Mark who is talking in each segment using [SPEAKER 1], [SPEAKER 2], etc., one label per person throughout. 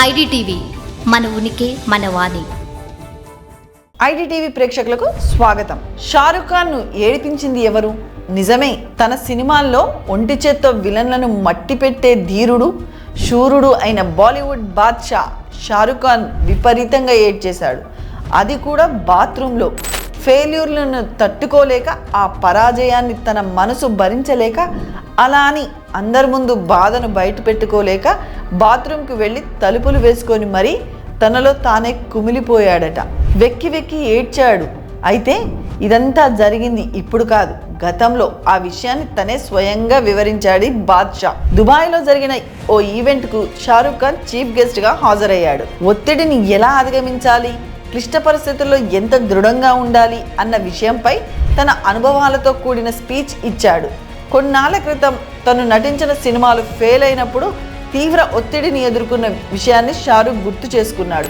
[SPEAKER 1] IDTV మన ఉనికి మన వాణి.
[SPEAKER 2] ఐడిటీవీ ప్రేక్షకులకు స్వాగతం. షారుఖ్ ఖాన్ను ఏడిపించింది ఎవరు? నిజమే తన సినిమాల్లో ఒంటి చేత్తో విలన్లను మట్టి పెట్టే ధీరుడు శూరుడు అయిన బాలీవుడ్ బాద్షా షారుఖ్ ఖాన్ విపరీతంగా ఏడ్ చేశాడు అది కూడా బాత్రూంలో. ఫెయిల్యూర్లను తట్టుకోలేక ఆ పరాజయాన్ని తన మనసు భరించలేక అలా అని అందరి ముందు బాధను బయట పెట్టుకోలేక బాత్రూంకు వెళ్ళి తలుపులు వేసుకొని మరీ తనలో తానే కుమిలిపోయాడట. వెక్కి వెక్కి ఏడ్చాడు. అయితే ఇదంతా జరిగింది ఇప్పుడు కాదు. గతంలో ఆ విషయాన్ని తనే స్వయంగా వివరించాడు బాద్షా. దుబాయ్లో జరిగిన ఓ ఈవెంట్కు షారుఖ్ ఖాన్ చీఫ్ గెస్ట్గా హాజరయ్యాడు. ఒత్తిడిని ఎలా అధిగమించాలి? క్లిష్ట పరిస్థితుల్లో ఎంత దృఢంగా ఉండాలి? అన్న విషయంపై తన అనుభవాలతో కూడిన స్పీచ్ ఇచ్చాడు. కొన్నాళ్ళ క్రితం తను నటించిన సినిమాలు ఫెయిల్ అయినప్పుడు తీవ్ర ఒత్తిడిని ఎదుర్కొన్న విషయాన్ని షారుఖ్ గుర్తు చేసుకున్నాడు.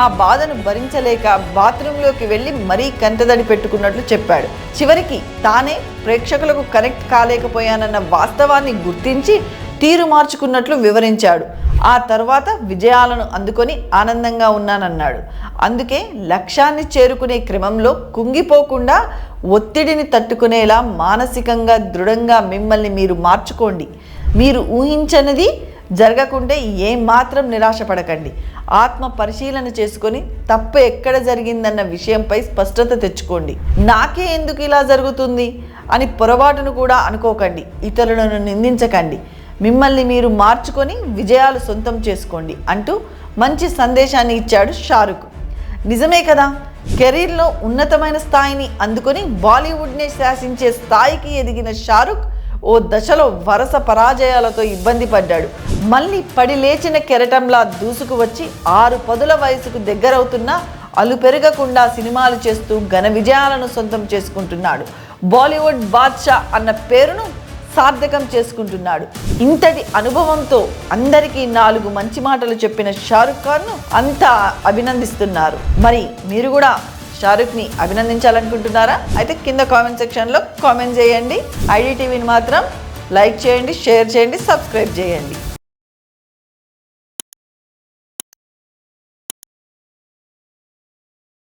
[SPEAKER 2] ఆ బాధను భరించలేక బాత్రూంలోకి వెళ్ళి మరీ కంటదడి పెట్టుకున్నట్లు చెప్పాడు. చివరికి తానే ప్రేక్షకులకు కనెక్ట్ కాలేకపోయానన్న వాస్తవాన్ని గుర్తించి తీరు మార్చుకున్నట్లు వివరించాడు. ఆ తర్వాత విజయాలను అందుకొని ఆనందంగా ఉన్నానన్నాడు. అందుకే లక్ష్యాన్ని చేరుకునే క్రమంలో కుంగిపోకుండా ఒత్తిడిని తట్టుకునేలా మానసికంగా దృఢంగా మిమ్మల్ని మీరు మార్చుకోండి. మీరు ఊహించనిది జరగకుంటే ఏమాత్రం నిరాశపడకండి. ఆత్మ పరిశీలన చేసుకొని తప్పు ఎక్కడ జరిగిందన్న విషయంపై స్పష్టత తెచ్చుకోండి. నాకే ఎందుకు ఇలా జరుగుతుంది? అని పొరపాటును కూడా అనుకోకండి. ఇతరులను నిందించకండి. మిమ్మల్ని మీరు మార్చుకొని విజయాలు సొంతం చేసుకోండి అంటూ మంచి సందేశాన్ని ఇచ్చాడు షారుఖ్. నిజమే కదా? కెరీర్లో ఉన్నతమైన స్థాయిని అందుకొని బాలీవుడ్నే శాసించే స్థాయికి ఎదిగిన షారుఖ్ ఓ దశలో వరుస పరాజయాలతో ఇబ్బంది పడ్డాడు. మళ్ళీ పడి లేచిన కెరటంలా దూసుకు వచ్చి ఆరు పదుల వయసుకు దగ్గరవుతున్నా అలు పెరగకుండా సినిమాలు చేస్తూ ఘన విజయాలను సొంతం చేసుకుంటున్నాడు. బాలీవుడ్ బాద్షా అన్న పేరును సార్థకం చేసుకుంటున్నాడు. ఇంతటి అనుభవంతో అందరికీ నాలుగు మంచి మాటలు చెప్పిన షారుఖ్ ఖాన్ను అంతా అభినందిస్తున్నారు. మరి మీరు కూడా షారుఖ్ని అభినందించాలనుకుంటున్నారా? అయితే కింద కామెంట్ సెక్షన్లో కామెంట్ చేయండి. ఐడి టీవీని మాత్రం లైక్ చేయండి షేర్ చేయండి సబ్స్క్రైబ్ చేయండి.